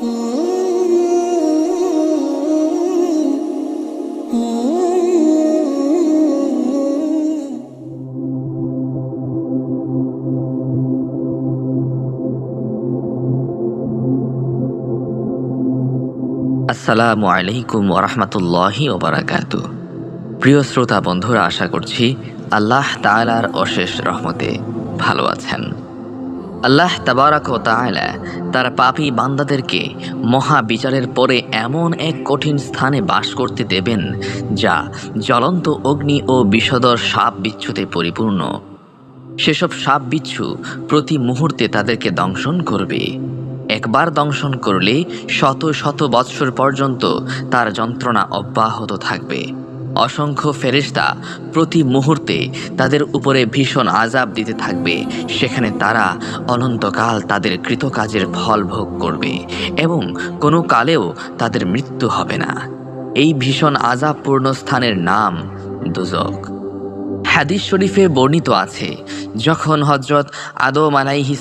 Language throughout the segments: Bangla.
আসসালামু আলাইকুম ওরহমতুল্লাহি ওবরাকাতু প্রিয় শ্রোতা বন্ধুরা, আশা করছি আল্লাহ তাআলার অশেষ রহমতে ভালো আছেন। আল্লাহ তাবারাক তাআলা তার পাপী বান্দাদেরকে মহা বিচারের পরে এমন এক কঠিন স্থানে বাস করতে দেবেন, যা জ্বলন্ত অগ্নি ও বিষদর সাপ বিচ্ছুতে পরিপূর্ণ। সেসব সাপ বিচ্ছু প্রতি মুহূর্তে তাদেরকে দংশন করবে। একবার দংশন করলে শত শত বৎসর পর্যন্ত তার যন্ত্রণা অব্যাহত থাকবে। অসংখ্য ফেরেস্তা প্রতি মুহূর্তে তাদের উপরে ভীষণ আজাব দিতে থাকবে। সেখানে তারা অনন্তকাল তাদের কৃতকাজের ফল ভোগ করবে এবং কোনো কালেও তাদের মৃত্যু হবে না। এই ভীষণ আজাবপূর্ণ স্থানের নাম দুজক। হাদিস শরীফে বর্ণিত আছে, যখন হজরত আদম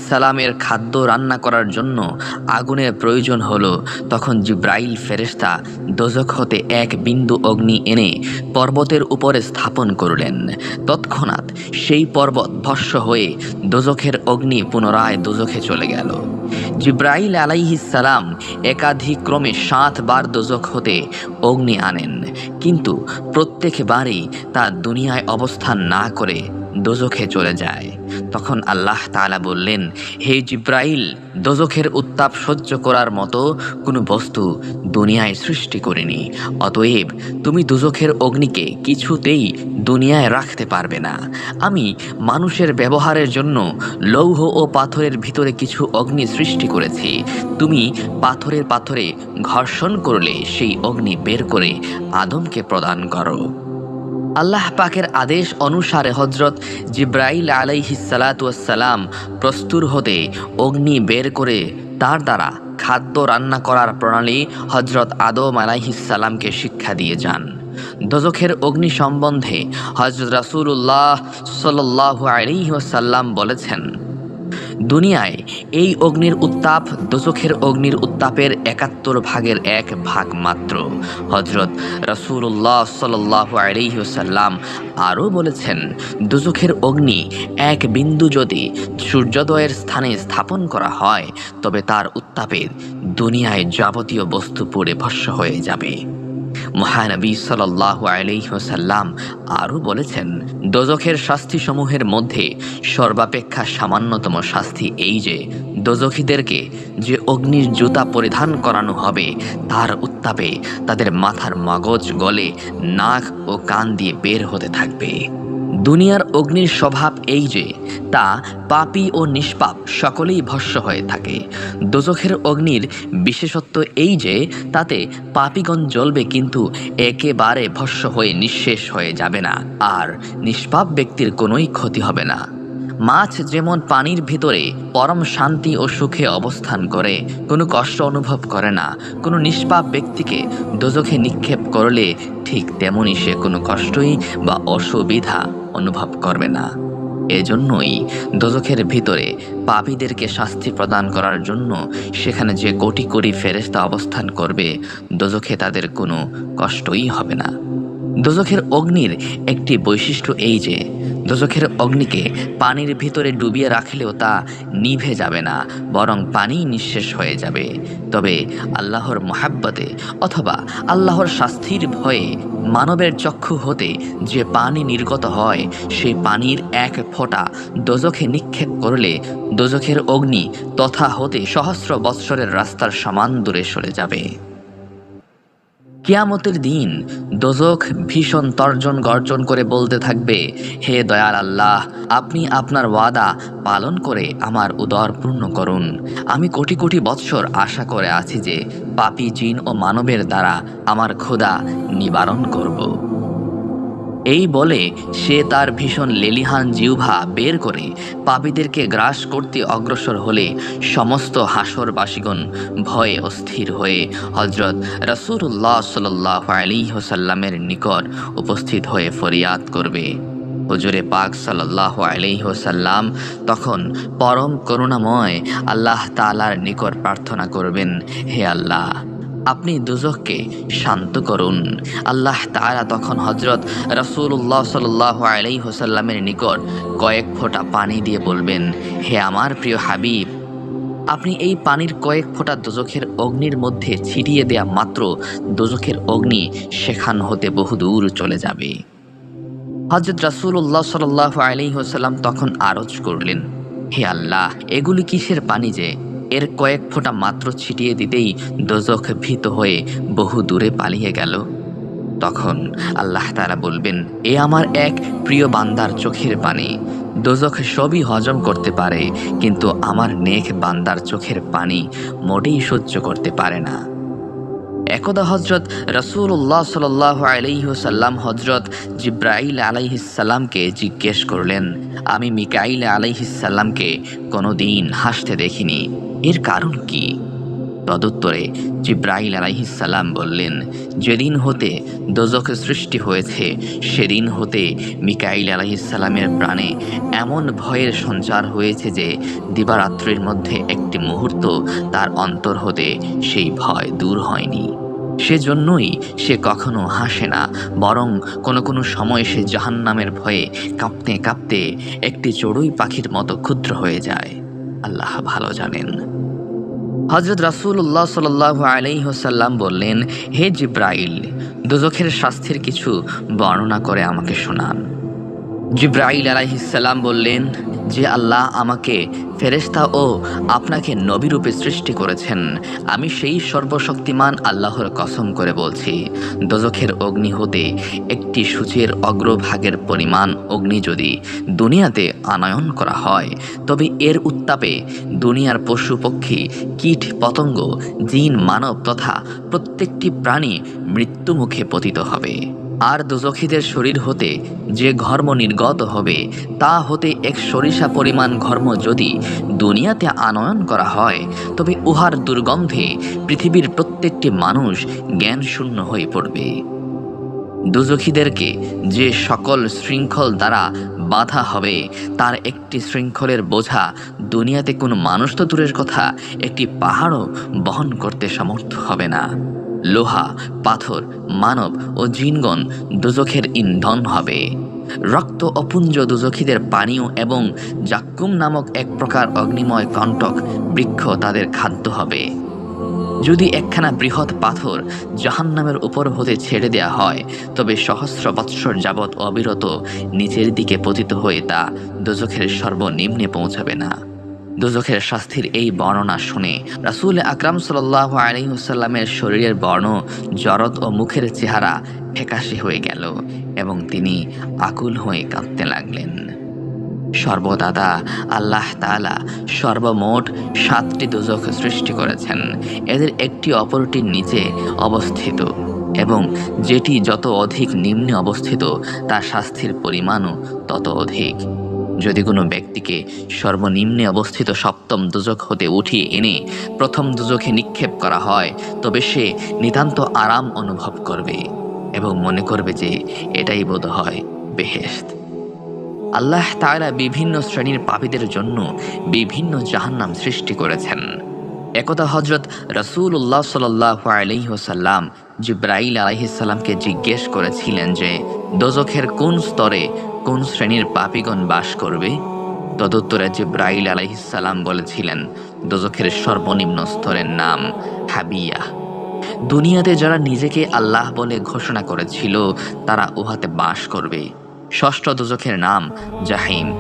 সালামের খাদ্য রান্না করার জন্য আগুনের প্রয়োজন হলো, তখন জিব্রাইল ফেরেশতা দোজক হতে এক বিন্দু অগ্নি এনে পর্বতের উপরে স্থাপন করলেন। তৎক্ষণাৎ সেই পর্বত ভস্য হয়ে দোজখের অগ্নি পুনরায় দোজখে চলে গেল। জিব্রাইল সালাম একাধিক্রমে সাতবার দোজক হতে অগ্নি আনেন, কিন্তু প্রত্যেকবারই তা দুনিয়ায় অবস্থান না করে দোজখে চলে যায়। তখন আল্লাহ তাআলা বললেন, হে জিব্রাইল, দোজখের উত্তাপ সহ্য করার মতো কোনো বস্তু দুনিয়ায় সৃষ্টি করিনি। অতএব তুমি দুজখের অগ্নিকে কিছুতেই দুনিয়ায় রাখতে পারবে না। আমি মানুষের ব্যবহারের জন্য লৌহ ও পাথরের ভিতরে কিছু অগ্নি সৃষ্টি করেছি। তুমি পাথরের পাথরে ঘর্ষণ করলে সেই অগ্নি বের করে আদমকে প্রদান করো। আল্লাহ পাকের আদেশ অনুসারে হজরত জিব্রাইল আলাইহিসালাতাম প্রস্তুর হতে অগ্নি বের করে তার দ্বারা খাদ্য রান্না করার প্রণালী হজরত আদম আলাইহিসাল্লামকে শিক্ষা দিয়ে যান। দজখের অগ্নি সম্বন্ধে হজরত রাসুল্লাহ সাল্লাহ আলিহাসাল্লাম বলেছেন দুনিয়ায় এই অগ্নির উত্তাপ দোজখের অগ্নির উত্তাপের একাত্তর ভাগের এক ভাগ মাত্র। হজরত রসুল্লাহ সাল্লাহ আলহিহসাল্লাম আরও বলেছেন দোজখের অগ্নি এক বিন্দু যদি সূর্যোদয়ের স্থানে স্থাপন করা হয়, তবে তার উত্তাপে দুনিয়ায় যাবতীয় বস্তু পড়ে ভস্য হয়ে যাবে। মহানবী সাল্লাহ আলহিহসাল্লাম আরও বলেছেন, দোজখের শাস্তিসমূহের মধ্যে সর্বাপেক্ষা সামান্যতম শাস্তি এই যে, দোজখীদেরকে যে অগ্নির জুতা পরিধান করানো হবে, তার উত্তাপে তাদের মাথার মগজ, গলে, নাক ও কান দিয়ে বের হতে থাকবে। দুনিয়ার অগ্নির স্বভাব এই যে, তা পাপী ও নিষ্পাপ সকলেই ভস্য হয়ে থাকে। দোজখের অগ্নির বিশেষত্ব এই যে, তাতে পাপীগণ জ্বলবে কিন্তু একেবারে ভস্য হয়ে নিঃশেষ হয়ে যাবে না, আর নিষ্পাপ ব্যক্তির কোনোই ক্ষতি হবে না। মাছ যেমন পানির ভিতরে পরম শান্তি ও সুখে অবস্থান করে, কোনো কষ্ট অনুভব করে না, কোনো নিষ্পাপ ব্যক্তিকে দোজখে নিক্ষেপ করলে ঠিক তেমনই সে কোনো কষ্টই বা অসুবিধা অনুভব করবে না। এজন্যই দোজখের ভিতরে পাপীদেরকে শাস্তি প্রদান করার জন্য সেখানে যে কোটি কোটি ফেরেস্তা অবস্থান করবে, দোজখে তাদের কোনো কষ্টই হবে না। দোজখের অগ্নির একটি বৈশিষ্ট্য এই যে, দোজখের অগ্নিকে পানির ভিতরে ডুবিয়ে রাখলেও তা নিভে যাবে না, বরং পানি নিঃশেষ হয়ে যাবে। তবে আল্লাহর মহাব্বতে অথবা আল্লাহর শাস্তির ভয়ে মানবের চক্ষু হতে যে পানি নির্গত হয়, সেই পানির এক ফোঁটা দোজখে নিক্ষেপ করলে দোজখের অগ্নি তথা হতে সহস্র বৎসরের রাস্তার সমান দূরে সরে যাবে। কিয়ামতের দিন দোজক ভীষণ তর্জন গর্জন করে বলতে থাকবে, হে দয়াল আল্লাহ, আপনি আপনার ওয়াদা পালন করে আমার উদর পূর্ণ করুন। আমি কোটি কোটি বৎসর আশা করে আছি যে পাপি জিন ও মানবের দ্বারা আমার ক্ষুধা নিবারণ করব। এই বলে সে তার ভীষণ লেলিহান জিহ্বা বের করে পাপীদেরকে গ্রাস করতে অগ্রসর হলে সমস্ত হাসরবাসীগণ ভয়ে অস্থির হয়ে হজরত রসুল্লাহ সাল্লাহ আলী হোসাল্লামের নিকট উপস্থিত হয়ে ফরিয়াদ করবে। হুজুরে পাক সাল্লাহ আলহিহসাল্লাম তখন পরম করুণাময় আল্লাহ তালার নিকট প্রার্থনা করবেন, হে আল্লাহ! আপনি দুজককে শান্ত করুন। আল্লাহ তারা তখন হজরত রসুল্লাহ সাল্লাহ আলাইহসাল্লামের নিকট কয়েক ফোঁটা পানি দিয়ে বলবেন, হে আমার প্রিয় হাবিব, আপনি এই পানির কয়েক ফোঁটা দোজখের অগ্নির মধ্যে ছিটিয়ে দেয়া মাত্র দোজখের অগ্নি সেখান হতে বহুদূর চলে যাবে। হজরত রাসুল্লাহ সাল্লাহ আলাইহসাল্লাম তখন আরজ করলেন, হে আল্লাহ, এগুলি কিসের পানি যে এর কয়েক ফোঁটা মাত্র ছিটিয়ে দিতেই দোজখ ভীত হয়ে বহু দূরে পালিয়ে গেল। তখন আল্লাহ তারা বলবেন, এ আমার এক প্রিয় বান্দার চোখের পানি। দোজখ সবই হজম করতে পারে, কিন্তু আমার নেক বান্দার চোখের পানি মোটেই সহ্য করতে পারে না। একদা হজরত রসুল্লাহ সাল আলাইসাল্লাম হজরত জিব্রাইল আলাইহিসাল্লামকে জিজ্ঞেস করলেন, আমি মিকাইল আলাইহিসাল্লামকে কোনো দিন হাসতে দেখিনি। এর কারণ কি? তদুত্তরে জিব্রাইল আলাইহিসাল্লাম বললেন, যেদিন হতে দোজক সৃষ্টি হয়েছে, সেদিন হতে মিকাইল আলাইহিসাল্লামের প্রাণে এমন ভয়ের সঞ্চার হয়েছে যে দিবারাত্রির মধ্যে একটি মুহূর্ত তার অন্তর হতে সেই ভয় দূর হয়নি। সেজন্যই সে কখনো হাসে না, বরং কোনো কোনো সময় সে জাহান্নামের ভয়ে কাঁপতে কাঁপতে একটি চড়ুই পাখির মতো ক্ষুদ্র হয়ে যায়। আল্লাহ ভালো জানেন। হজরত রাসুল্লাহ সাল আলাইহসাল্লাম বললেন, হে জিব্রাইল, দুজখের শাস্তির কিছু বর্ণনা করে আমাকে শোনান। জিব্রাইল আলাইহিসাল্লাম বললেন, যে আল্লাহ আমাকে ফেরেস্তা ও আপনাকে নবীরূপে সৃষ্টি করেছেন, আমি সেই সর্বশক্তিমান আল্লাহর কসম করে বলছি। দোজখের অগ্নি হতে একটি সূচের অগ্রভাগের পরিমাণ অগ্নি যদি দুনিয়াতে আনয়ন করা হয়, তবে এর উত্তাপে দুনিয়ার পশু পক্ষী, কীট, পতঙ্গ, জিন, মানব তথা প্রত্যেকটি প্রাণী মৃত্যুমুখে পতিত হবে। আর দুজখীদের শরীর হতে যে ঘর্ম নির্গত হবে, তা হতে এক সরিষা পরিমাণ ঘর্ম যদি দুনিয়াতে আনয়ন করা হয়, তবে উহার দুর্গন্ধে পৃথিবীর প্রত্যেকটি মানুষ জ্ঞান শূন্য হয়ে পড়বে। দুজখীদেরকে যে সকল শৃঙ্খল দ্বারা বাধা হবে, তার একটি শৃঙ্খলের বোঝা দুনিয়াতে কোনো মানুষ তো দূরের কথা, একটি পাহাড়ও বহন করতে সমর্থ হবে না। লোহা, পাথর, মানব ও জিনগণ দুজখের ইন্ধন হবে। রক্ত অপুঞ্জ দুজখীদের পানীয় এবং জাক্কুম নামক এক প্রকার অগ্নিময় কণ্টক বৃক্ষ তাদের খাদ্য হবে। যদি একখানা বৃহৎ পাথর জাহান্নামের উপর হতে ছেড়ে দেয়া হয়, তবে সহস্র বৎসর যাবৎ অবিরত নিচের দিকে পতিত হয়ে তা দুজখের সর্বনিম্নে পৌঁছাবে না। দুজখের শাস্তির এই বর্ণনা শুনে রাসুল আকরাম সাল্লাহ আলহিহসাল্লামের শরীরের বর্ণ জরদ ও মুখের চেহারা ফেকাশি হয়ে গেল এবং তিনি আকুল হয়ে কাঁদতে লাগলেন। সর্বদাদা আল্লাহ তালা সর্বমোট সাতটি দুজক সৃষ্টি করেছেন। এদের একটি অপরটির নিচে অবস্থিত এবং যেটি যত অধিক নিম্নে অবস্থিত, তার শাস্তির পরিমাণও তত অধিক। যদি কোনো ব্যক্তিকে সর্বনিম্নে অবস্থিত সপ্তম দুজক হতে উঠিয়ে এনে প্রথম দুজকে নিক্ষেপ করা হয়, তবে সে নিতান্ত আরাম অনুভব করবে এবং মনে করবে যে এটাই বোধ হয় বেহেস্ত আল্লাহ তাআলা বিভিন্ন শ্রেণির পাপীদের জন্য বিভিন্ন জাহান্নাম সৃষ্টি করেছেন। একদা হজরত রসুল্লাহ সাল্লাহ আলহিহসাল্লাম জিব্রাইল আলাইহিসাল্লামকে জিজ্ঞেস করেছিলেন যে দোজখের কোন স্তরে কোন শ্রেণির পাপিগণ বাস করবে? তদুত্তরে জিব্রাইল আলাইহিসাল্লাম বলেছিলেন, দোজখের সর্বনিম্ন স্তরের নাম হাবিয়া। দুনিয়াতে যারা নিজেকে আল্লাহ বলে ঘোষণা করেছিল, তারা উহাতে বাস করবে। ষষ্ঠ দোজখের নাম জাহিম।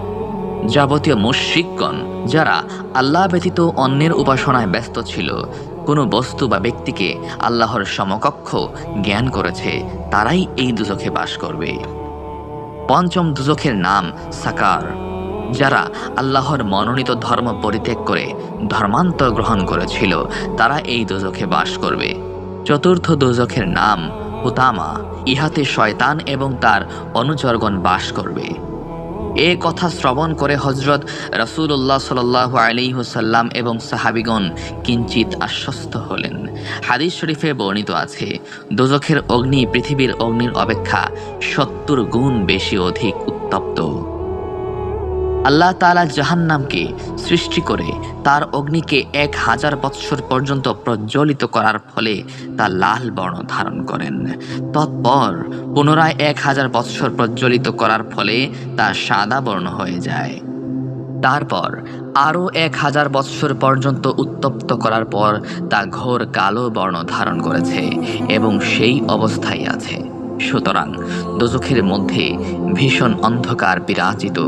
যাবতীয় মুশ্রিকগণ, যারা আল্লাহ ব্যতীত অন্যের উপাসনায় ব্যস্ত ছিল, কোনো বস্তু বা ব্যক্তিকে আল্লাহর সমকক্ষ জ্ঞান করেছে, তারাই এই দুজখে বাস করবে। পঞ্চম দুজখের নাম সাকার, যারা আল্লাহর মনোনীত ধর্ম পরিত্যাগ করে ধর্মান্তর গ্রহণ করেছিল, তারা এই দুজখে বাস করবে। চতুর্থ দুজখের নাম হুতামা ইহাতে শয়তান এবং তার অনুচরগণ বাস করবে। এ কথা শ্রবণ করে হজরত রসুল্লাহ সাল আলী হুসাল্লাম এবং সাহাবিগণ কিঞ্চিত আশ্বস্ত হলেন। হাদিস শরীফে বর্ণিত আছে, দোজখের অগ্নি পৃথিবীর অগ্নির অপেক্ষা সত্তর গুণ বেশি অধিক উত্তপ্ত। আল্লাহ তালা জাহান্নামকে সৃষ্টি করে তার অগ্নিকে এক হাজার বৎসর পর্যন্ত প্রজ্বলিত করার ফলে তা লাল বর্ণ ধারণ করেন। তৎপর পুনরায় এক হাজার বৎসর প্রজ্বলিত করার ফলে তা সাদা বর্ণ হয়ে যায়। তারপর আরও এক হাজার বৎসর পর্যন্ত উত্তপ্ত করার পর তা ঘোর কালো বর্ণ ধারণ করেছে এবং সেই অবস্থায় আছে। সুতরাং দোজখের মধ্যে ভীষণ অন্ধকার বিরাজিত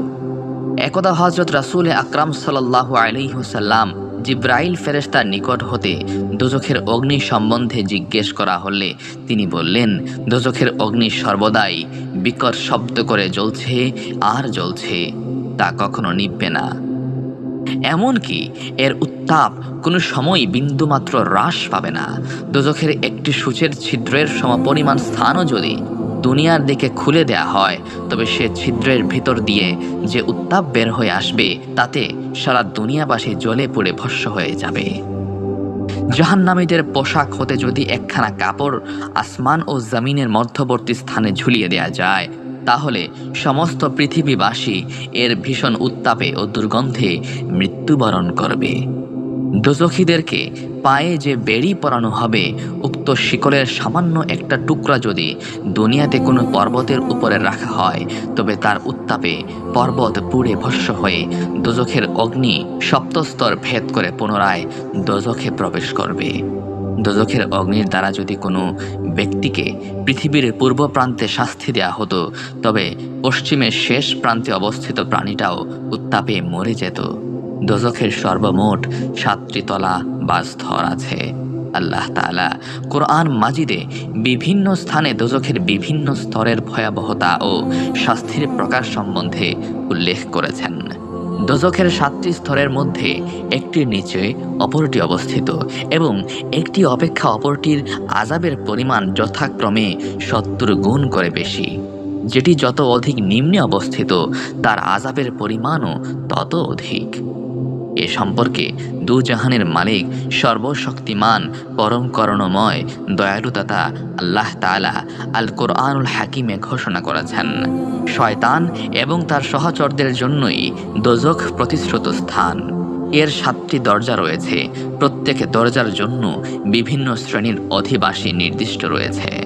একদা হজরত রাসুল আকরাম সাল্লাহ আলহিহুসাল্লাম জিব্রাইল ফেরেস্তার নিকট হতে দোজখের অগ্নি সম্বন্ধে জিজ্ঞেস করা হলে তিনি বললেন, দোজখের অগ্নি সর্বদাই বিকট শব্দ করে জ্বলছে আর জ্বলছে, তা কখনো নিববে না। এমনকি এর উত্তাপ কোনো সময় বিন্দুমাত্র হ্রাস পাবে না। দোজখের একটি সূচের ছিদ্রের সমপরিমাণ স্থানও যদি দুনিয়ার দিকে খুলে দেয়া হয়। তবে সে ছিদ্রের ভিতর দিয়ে যে উত্তাপ বের হয়ে আসবে, তাতে সারা দুনিয়াবাসী জ্বলে পুড়ে ভস্য হয়ে যাবে। জাহান্নামীদের পোশাক হতে যদি একখানা কাপড় আসমান ও জমিনের মধ্যবর্তী স্থানে ঝুলিয়ে দেয়া যায়, তাহলে সমস্ত পৃথিবীবাসী এর ভীষণ উত্তাপে ও দুর্গন্ধে মৃত্যুবরণ করবে। দোজখীদেরকে পায়ে যে বেড়ি পরানো হবে, উক্ত শিকলের সামান্য একটা টুকরা যদি দুনিয়াতে কোনো পর্বতের উপরে রাখা হয়, তবে তার উত্তাপে পর্বত পুড়ে ভস্য হয়ে দোজখের অগ্নি সপ্তস্তর ভেদ করে পুনরায় দোজখে প্রবেশ করবে। দোজখের অগ্নির দ্বারা যদি কোনো ব্যক্তিকে পৃথিবীর পূর্ব প্রান্তে শাস্তি দেয়া হতো, তবে পশ্চিমের শেষ প্রান্তে অবস্থিত প্রাণীটাও উত্তাপে মরে যেত। দোজখের সর্বমোট সাতটি তলা বা স্তর আছে। আল্লাহ তাআলা কোরআন মাজিদে বিভিন্ন স্থানে দোজখের বিভিন্ন স্তরের ভয়াবহতা ও শাস্তির প্রকাশ সম্বন্ধে উল্লেখ করেছেন। দোজখের সাতটি স্তরের মধ্যে একটির নিচে, অপরটি অবস্থিত এবং একটি অপেক্ষা অপরটির আজাবের পরিমাণ যথাক্রমে সত্তর গুণ করে বেশি। যেটি যত অধিক নিম্নে অবস্থিত, তার আজাবের পরিমাণও তত অধিক। এ সম্পর্কে দু জাহানের মালিক সর্বশক্তিমান, পরম করণময় দয়ালুতাতা আল্লাহ তাআলা আল কোরআনুল হাকিমে ঘোষণা করেছেন। শয়তান এবং তার সহচরদের জন্যই দোজখ প্রতিশ্রুত স্থান। এর সাতটি দরজা রয়েছে। প্রত্যেক দরজার জন্য বিভিন্ন শ্রেণির অধিবাসী নির্দিষ্ট রয়েছে।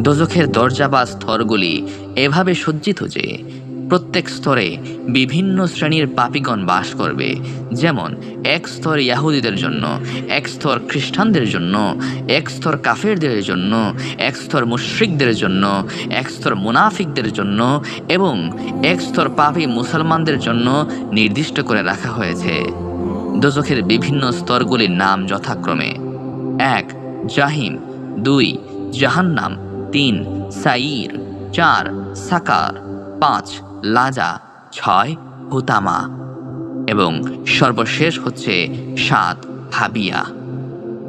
দোজখের দরজা বা স্তরগুলি এভাবে সজ্জিত যে প্রত্যেক স্তরে বিভিন্ন শ্রেণির পাপিগণ বাস করবে। যেমন, এক স্তর ইয়াহুদিদের জন্য, এক স্তর খ্রিস্টানদের জন্য, এক স্তর কাফেরদের জন্য, এক স্তর মুশ্রিকদের জন্য, এক স্তর মুনাফিকদের জন্য এবং এক স্তর পাপি মুসলমানদের জন্য নির্দিষ্ট করে রাখা হয়েছে। দোজখের বিভিন্ন স্তরগুলির নাম যথাক্রমে। এক, জাহিম। দুই, জাহান্নাম। তিন, সাইর। চার, সাকার। পাঁচ লাজা, ছয়, হুতামা এবং সর্বশেষ হচ্ছে সাত, হাবিয়া।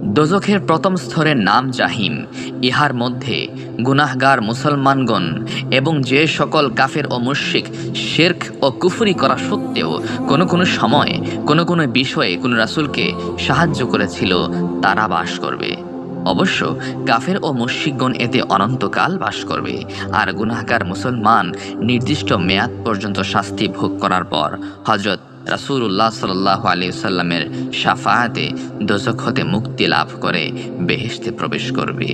দোজখের প্রথম স্তরের নাম জাহিম। ইহার মধ্যে গুনাহগার মুসলমানগণ এবং যে সকল কাফের ও মুশিক শেরক ও কুফরি করা সত্ত্বেও কোনো কোনো সময়, কোনো কোনো বিষয়ে কোনো রাসূলকে সাহায্য করেছিল, তারা বাস করবে। অবশ্য কাফের ও মুশিকগণ এতে অনন্তকাল বাস করবে। আর গুনাহগার মুসলমান নির্দিষ্ট মেয়াদ পর্যন্ত শাস্তি ভোগ করার পর হজরত রাসূলুল্লাহ সাল্লাহ আলী সাল্লামের সাফায়াতে দোজখ হতে মুক্তি লাভ করে বেহেশতে প্রবেশ করবে।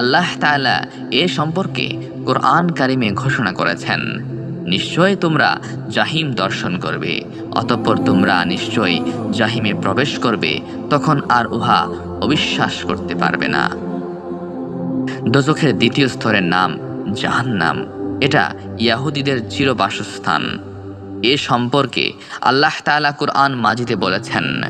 আল্লাহ তাআলা এ সম্পর্কে কোরআন কারিমে ঘোষণা করেছেন। নিশ্চয় তোমরা জাহিম দর্শন করবে। অতঃপর তোমরা নিশ্চয় জাহিমে প্রবেশ করবে, তখন আর উহা অবিশ্বাস করতে পারবে না। দোজখের দ্বিতীয় স্তরের নাম জাহান্নাম। এটা ইয়াহুদিদের চির বাসস্থান এ সম্পর্কে আল্লাহ তাআলা কুরআন মাজিদে বলেছেন,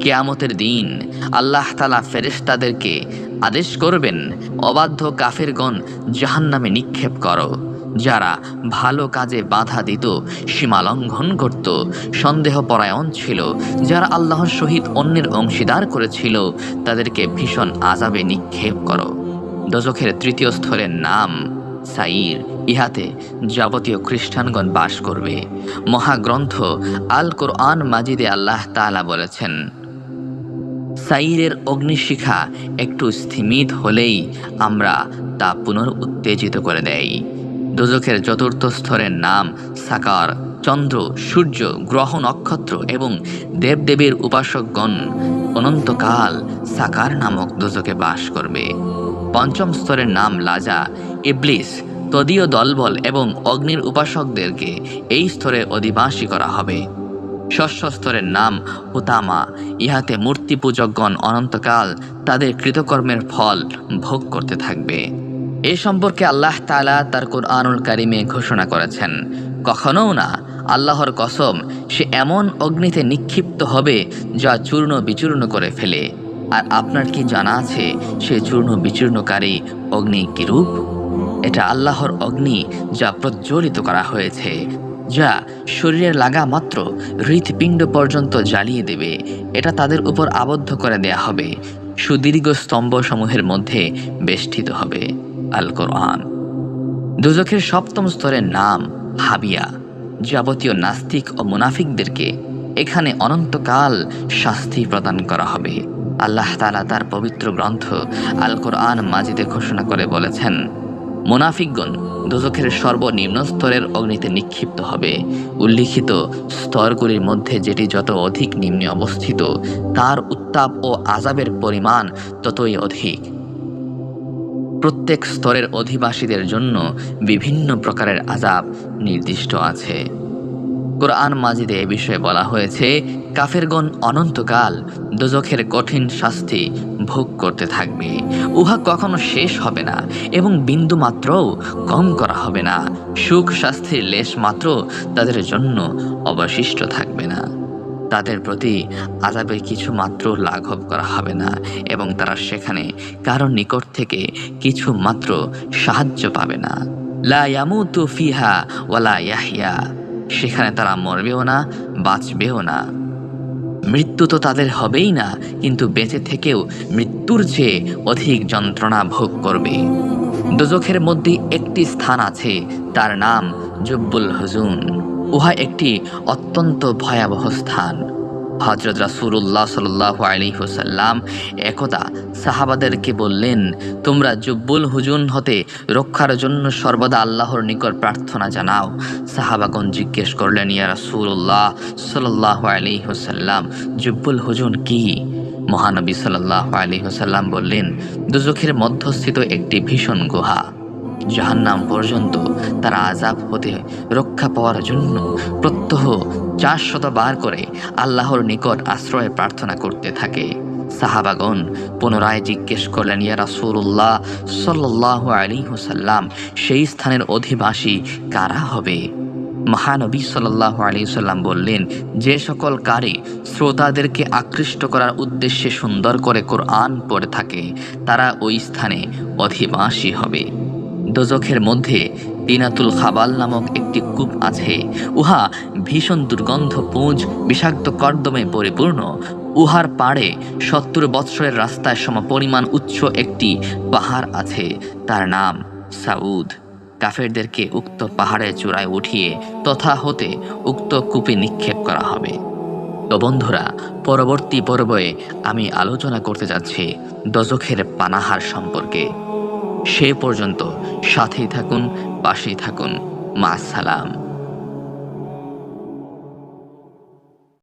কেয়ামতের দিন আল্লাহ তাআলা ফেরেশতাদেরকে আদেশ করবেন, অবাধ্য কাফেরগণ জাহান্নামে নিক্ষেপ করো। যারা ভালো কাজে বাধা দিত সীমা লঙ্ঘন করত, সন্দেহপরায়ণ ছিল, যারা আল্লাহর সহিত অন্যের অংশীদার করেছিল, তাদেরকে ভীষণ আজাবে নিক্ষেপ করো। দজখের তৃতীয় স্তরের নাম সাইর ইহাতে যাবতীয় খ্রিস্টানগণ বাস করবে। মহাগ্রন্থ আল কোরআন মাজিদে আল্লাহ তাআলা বলেছেন সাইরের অগ্নিশিখা একটু স্থিমিত হলেই আমরা তা পুনর উত্তেজিত করে দেই। দোজখের চতুর্থ স্তরের নাম সাকার, চন্দ্র, সূর্য, গ্রহ নক্ষত্র এবং দেবদেবীর উপাসকগণ অনন্তকাল সাকার নামক দোজকে বাস করবে। পঞ্চম স্তরের নাম লাজা, ইবলিস, তদীয় দলবল এবং অগ্নির উপাসকদেরকে এই স্তরে অধিবাসী করা হবে। ষষ্ঠ স্তরের নাম হুতামা ইহাতে মূর্তি পূজকগণ অনন্তকাল তাদের কৃতকর্মের ফল ভোগ করতে থাকবে। এ সম্পর্কে আল্লাহ তালা তার কোরআনুল কারিমে ঘোষণা করেছেন। কখনও না, আল্লাহর কসম, সে এমন অগ্নিতে নিক্ষিপ্ত হবে যা চূর্ণ বিচূর্ণ করে ফেলে। আর আপনার কি জানা আছে সে চূর্ণ বিচূর্ণকারী অগ্নি কিরূপ? এটা আল্লাহর অগ্নি যা প্রজ্বলিত করা হয়েছে, যা শরীরের লাগা মাত্র হৃৎপিণ্ড পর্যন্ত জ্বালিয়ে দেবে। এটা তাদের উপর আবদ্ধ করে দেয়া হবে, সুদীর্ঘ স্তম্ভসমূহের মধ্যে বেষ্টিত হবে। আল কোরআন দুজখের সপ্তম স্তরের নাম হাবিয়া, যাবতীয় নাস্তিক ও মুনাফিকদেরকে এখানে অনন্তকাল শাস্তি প্রদান করা হবে। আল্লাহ তালা তার পবিত্র গ্রন্থ আল কোরআন মাজিদে ঘোষণা করে বলেছেন, মোনাফিকগণ দোজখের সর্বনিম্ন স্তরের অগ্নিতে নিক্ষিপ্ত হবে। উল্লিখিত স্তরগুলির মধ্যে যেটি যত অধিক নিম্নে অবস্থিত, তার উত্তাপ ও আজাবের পরিমাণ ততই অধিক। প্রত্যেক স্তরের অধিবাসীদের জন্য বিভিন্ন প্রকারের আজাব নির্দিষ্ট আছে। কোরআন মাজিদে এ বিষয়ে বলা হয়েছে, কাফেরগণ অনন্তকাল দোজখের কঠিন শাস্তি ভোগ করতে থাকবে। উহা কখনো শেষ হবে না এবং বিন্দু মাত্রও কম করা হবে না। সুখ শাস্তির লেশ মাত্র তাদের জন্য অবশিষ্ট থাকবে না। তাদের প্রতি আজাবের কিছু মাত্র লাঘব করা হবে না এবং তারা সেখানে কারও নিকট থেকে কিছু মাত্র সাহায্য পাবে না। লা ইয়ামুতু ইয়াহিয়া সেখানে তারা মরবেও না, বাঁচবেও না। মৃত্যু তো তাদের হবেই না, কিন্তু বেঁচে থেকেও মৃত্যুর চেয়ে অধিক যন্ত্রণা ভোগ করবে। দোজখের মধ্যে একটি স্থান আছে, তার নাম জব্বুল হুজুন। উহা একটি অত্যন্ত ভয়াবহ স্থান। হজরত রাসুল্লাহ সাল্লাহ আলী হুসাল্লাম একদা সাহাবাদেরকে বললেন, তোমরা জুব্বুল হুজুন হতে রক্ষার জন্য সর্বদা আল্লাহর নিকট প্রার্থনা জানাও। সাহাবাগণ জিজ্ঞেস করলেন, ইয়া রাসুল্লাহ সাল্লাহ আলী হুসাল্লাম জুব্বুল হুজুন কি? মহানবী সাল্লাহ আলী হুসাল্লাম বললেন দুজখের মধ্যস্থিত একটি ভীষণ গুহা। জাহান্নাম পর্যন্ত তারা আজাব হতে রক্ষা পাওয়ার জন্য প্রত্যহ চারশত বার করে আল্লাহর নিকট আশ্রয় প্রার্থনা করতে থাকে। সাহাবাগন পুনরায় জিজ্ঞেস করলেন, ইয়া রাসূলুল্লাহ সাল্লাল্লাহু আলাইহি ওয়াসাল্লাম, সেই স্থানের অধিবাসী কারা হবে? মহানবী সাল্লাহ আলী সাল্লাম বললেন, যে সকল কারি শ্রোতাদেরকে আকৃষ্ট করার উদ্দেশ্যে সুন্দর করে কোরআন পড়ে থাকে, তারা ওই স্থানে অধিবাসী হবে। দোজখের মধ্যে তিনাতুল খাবাল নামক একটি কূপ আছে। উহা ভীষণ দুর্গন্ধ পুঁজ বিষাক্ত কর্দমে পরিপূর্ণ। উহার পাড়ে সত্তর বৎসরের রাস্তায় সমপরিমাণ উচ্চ একটি পাহাড় আছে। তার নাম সাউদ। কাফেরদেরকে উক্ত পাহাড়ের চূড়ায় উঠিয়ে তথা হতে উক্ত কূপে নিক্ষেপ করা হবে। তো বন্ধুরা, পরবর্তী পর্বে আমি আলোচনা করতে যাচ্ছি দজখের পানাহার সম্পর্কে। সে পর্যন্ত সাথেই থাকুন পাশেই থাকুন। মা সালাম।